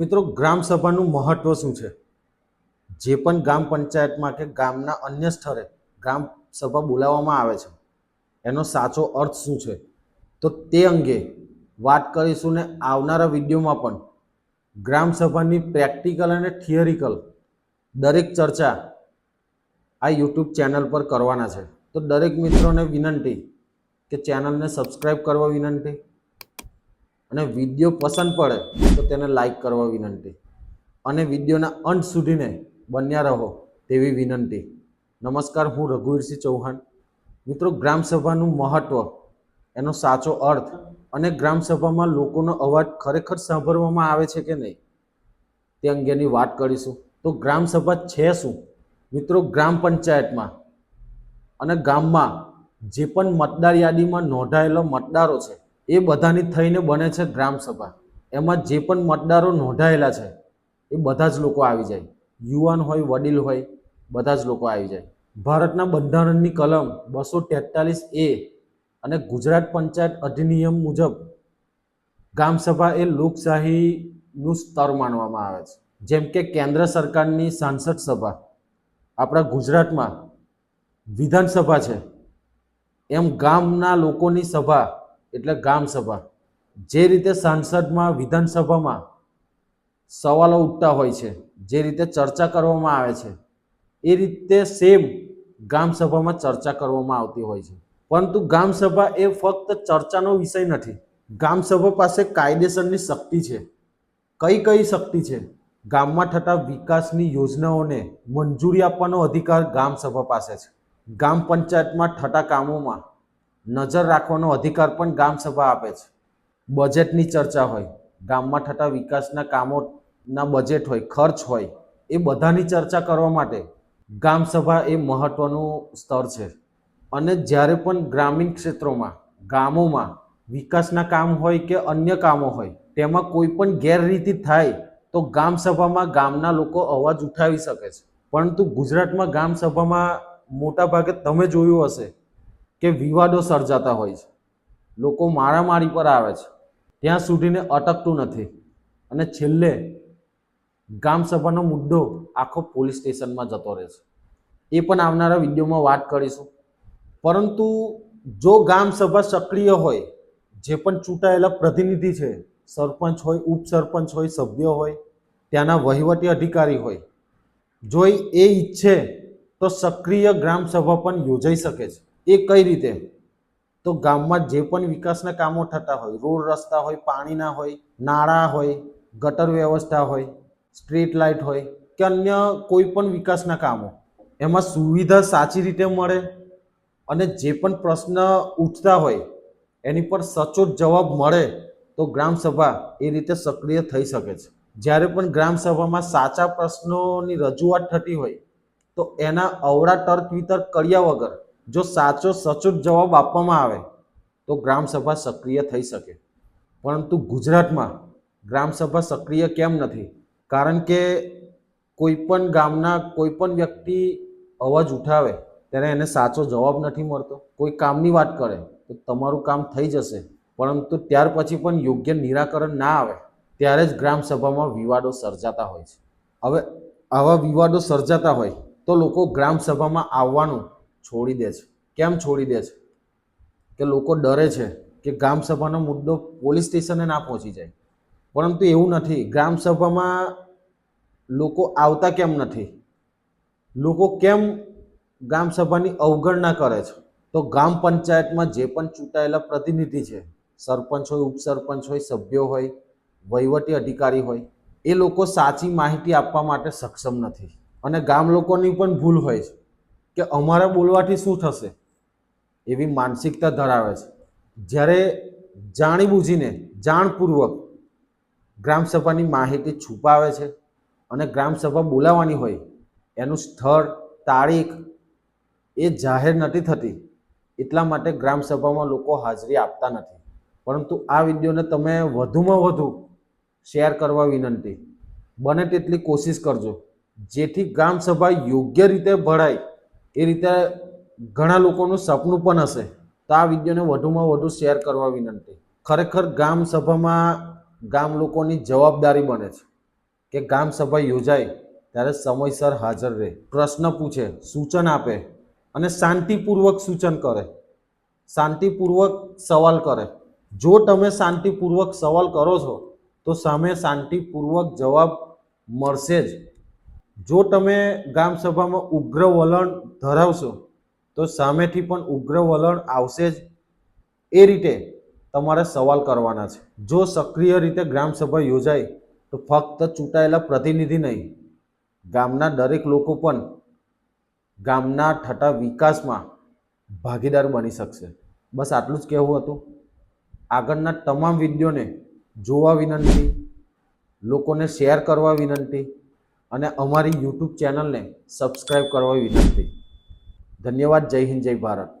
મિત્રો, ગ્રામ સભાનું મહત્વ શું છે? જે પણ ગ્રામ પંચાયતમાં કે ગામના અન્ય સ્થળે ગ્રામ સભા બોલાવવામાં આવે છે, એનો સાચો અર્થ શું છે? તો તે અંગે વાત કરીશું ને આવનારા વિડીયોમાં પણ. ગ્રામ સભાની પ્રેક્ટિકલ અને થિયરિકલ દરેક ચર્ચા આ યુટ્યુબ ચેનલ પર કરવાના છે. તો દરેક મિત્રોને વિનંતી કે ચેનલને સબસ્ક્રાઈબ કરવા વિનંતી. અને વીડિયો પસંદ પડે તો તેને લાઈક કરવા વિનંતી. અને વિડીયોના અંત સુધીને બન્યા રહો તેવી વિનંતી. નમસ્કાર, હું રઘુવીરસિંહ ચૌહાણ. મિત્રો, ગ્રામસભાનું મહત્વ, એનો સાચો અર્થ અને ગ્રામસભામાં લોકોનો અવાજ ખરેખર સાંભળવામાં આવે છે કે નહીં, તે અંગેની વાત કરીશું. તો ગ્રામસભા છે શું? મિત્રો, ગ્રામ પંચાયતમાં અને ગામમાં જે પણ મતદાર યાદીમાં નોંધાયેલો મતદારો છે એ બધાની થઈને બને છે ગ્રામસભા એમાં જે પણ મતદારો નોંધાયેલા છે, એ બધા જ લોકો આવી જાય. યુવાન હોય, વડીલ હોય, બધા જ લોકો આવી જાય. ભારતના બંધારણની કલમ બસો તેતાલીસ એ અને ગુજરાત પંચાયત અધિનિયમ મુજબ ગ્રામસભા એ લોકશાહીનું સ્તર માનવામાં આવે છે. જેમ કે કેન્દ્ર સરકારની સાંસદ સભા, આપણા ગુજરાતમાં વિધાનસભા છે. એમ ગામના લોકોની સભા એટલે ગામ સભા. જે રીતે સાંસદમાં, વિધાનસભામાં સવાલો ઉઠતા હોય છે, જે રીતે ચર્ચા કરવામાં આવે છે, એ રીતે સેમ ગામ ચર્ચા કરવામાં આવતી હોય છે. પરંતુ ગામ એ ફક્ત ચર્ચાનો વિષય નથી. ગામ પાસે કાયદેસરની શક્તિ છે. કઈ કઈ શક્તિ છે? ગામમાં થતા વિકાસની યોજનાઓને મંજૂરી આપવાનો અધિકાર ગામ સભા પાસે છે. ગામ પંચાયતમાં થતા કામોમાં નજર રાખવાનો અધિકાર પણ ગામ સભા આપે છે. બજેટની ચર્ચા હોય, ગામમાં થતા વિકાસના કામોના બજેટ હોય, ખર્ચ હોય, એ બધાની ચર્ચા કરવા માટે ગામસભા એ મહત્ત્વનું સ્તર છે. અને જ્યારે પણ ગ્રામીણ ક્ષેત્રોમાં, ગામોમાં વિકાસના કામ હોય કે અન્ય કામો હોય, તેમાં કોઈ પણ ગેરરીતિ થાય, તો ગામસભામાં ગામના લોકો અવાજ ઉઠાવી શકે છે. પરંતુ ગુજરાતમાં ગ્રામસભામાં મોટાભાગે તમે જોયું હશે કે વિવાદો સર્જાતા હોય છે. લોકો મારામારી પર આવે છે. ત્યાં સુધીને અટકતું નથી. અને છેલ્લે ગામ સભાનો મુદ્દો આખો પોલીસ સ્ટેશનમાં જતો રહે છે. એ પણ આવનારા વિડીયોમાં વાત કરીશું. પરંતુ જો ગામ સભા સક્રિય હોય, જે પણ ચૂંટાયેલા પ્રતિનિધિ છે, સરપંચ હોય, ઉપસરપંચ હોય, સભ્ય હોય, ત્યાંના વહીવટી અધિકારી હોય, જો એ ઈચ્છે તો સક્રિય ગ્રામસભા પણ યોજાઈ શકે છે. એ કઈ રીતે? તો ગામમાં જે પણ વિકાસના કામો થતા હોય, રોડ રસ્તા હોય, પાણીના હોય, નાળા હોય, ગટર વ્યવસ્થા હોય, સ્ટ્રીટ લાઇટ હોય કે અન્ય કોઈ પણ વિકાસના કામો, એમાં સુવિધા સાચી રીતે મળે અને જે પણ પ્રશ્ન ઉઠતા હોય એની પર સચોટ જવાબ મળે તો ગ્રામસભા એ રીતે સક્રિય થઈ શકે છે. જ્યારે પણ ગ્રામસભામાં સાચા પ્રશ્નોની રજૂઆત થતી હોય તો એના અવળા તર્ક વિતર્ક કર્યા વગર જો સાચો સચોટ જવાબ આપવામાં આવે, તો ગ્રામસભા સક્રિય થઈ શકે. પરંતુ ગુજરાતમાં ગ્રામસભા સક્રિય કેમ નથી? કારણ કે કોઈ પણ ગામના કોઈ પણ વ્યક્તિ અવાજ ઉઠાવે, ત્યારે એને સાચો જવાબ નથી મળતો. કોઈ કામની વાત કરે, તો તમારું કામ થઈ જશે. પરંતુ ત્યાર પછી પણ યોગ્ય નિરાકરણ ના આવે, ત્યારે જ ગ્રામસભામાં વિવાદો સર્જાતા હોય છે. હવે આવા વિવાદો સર્જાતા હોય, તો લોકો ગ્રામસભામાં આવવાનું છોડી દે છે. કેમ છોડી દે છે? કે લોકો ડરે છે કે ગ્રામ સભાનો મુદ્દો પોલીસ સ્ટેશને ના પહોંચી જાય. પરંતુ એવું નથી. ગ્રામ સભામાં લોકો આવતા કેમ નથી? લોકો કેમ ગ્રામ સભાની અવગણના કરે છે? તો ગ્રામ પંચાયતમાં જે પણ ચૂંટાયેલા પ્રતિનિધિ છે, સરપંચ હોય, ઉપસરપંચ હોય, સભ્યો હોય, વહીવટી અધિકારી હોય, એ લોકો સાચી માહિતી આપવા માટે સક્ષમ નથી. અને ગામ લોકોની પણ ભૂલ હોય છે. કે અમારે બોલવાથી શું થશે? એવી માનસિકતા ધરાવે છે. જ્યારે જાણીબૂજીને જાણપૂર્વક ગ્રામસભાની માહિતી છુપાવે છે અને ગ્રામસભા બોલાવવાની હોય, એનું સ્થળ, તારીખ એ જાહેર નથી થતી. એટલા માટે ગ્રામસભામાં લોકો હાજરી આપતા નથી. પરંતુ આ વિડીયોને તમે વધુમાં વધુ શેર કરવા વિનંતી. બને તેટલી કોશિશ કરજો. જેથી ગ્રામસભા યોગ્ય રીતે ભરાય. એ રીતે ઘણા લોકોનું સપનું પણ હશે. તો આ વિડીયોને વધુમાં વધુ શેર કરવા વિનંતી. ખરેખર ગામ સભામાં ગામ લોકોની જવાબદારી બને છે. કે ગામ સભા યોજાય ત્યારે સમયસર હાજર રહે. પ્રશ્ન પૂછે, સૂચન આપે અને શાંતિપૂર્વક સૂચન કરે. શાંતિપૂર્વક સવાલ કરે. જો તમે શાંતિપૂર્વક સવાલ કરો છો, તો સામે શાંતિપૂર્વક જવાબ મળશે જ. જો તમે ગ્રામ સભામાં ઉગ્ર વલણ ધરાવશો, તો સામેથી પણ ઉગ્ર વલણ આવશે જ. એ રીતે તમારે સવાલ કરવાના છે. જો સક્રિય રીતે ગ્રામ સભા યોજાય, તો ફક્ત ચૂંટાયેલા પ્રતિનિધિ નહીં, ગામના દરેક લોકો પણ ગામના થતા વિકાસમાં ભાગીદાર બની શકશે. બસ આટલું જ કહેવું હતું. આગળના તમામ વિડીયોને જોવા વિનંતી, લોકોને શેર કરવા વિનંતી અને અમારી યુટ્યુબ ચેનલને સબસ્ક્રાઈબ કરવા વિનંતી. ધન્યવાદ. જય હિન્દ જય ભારત.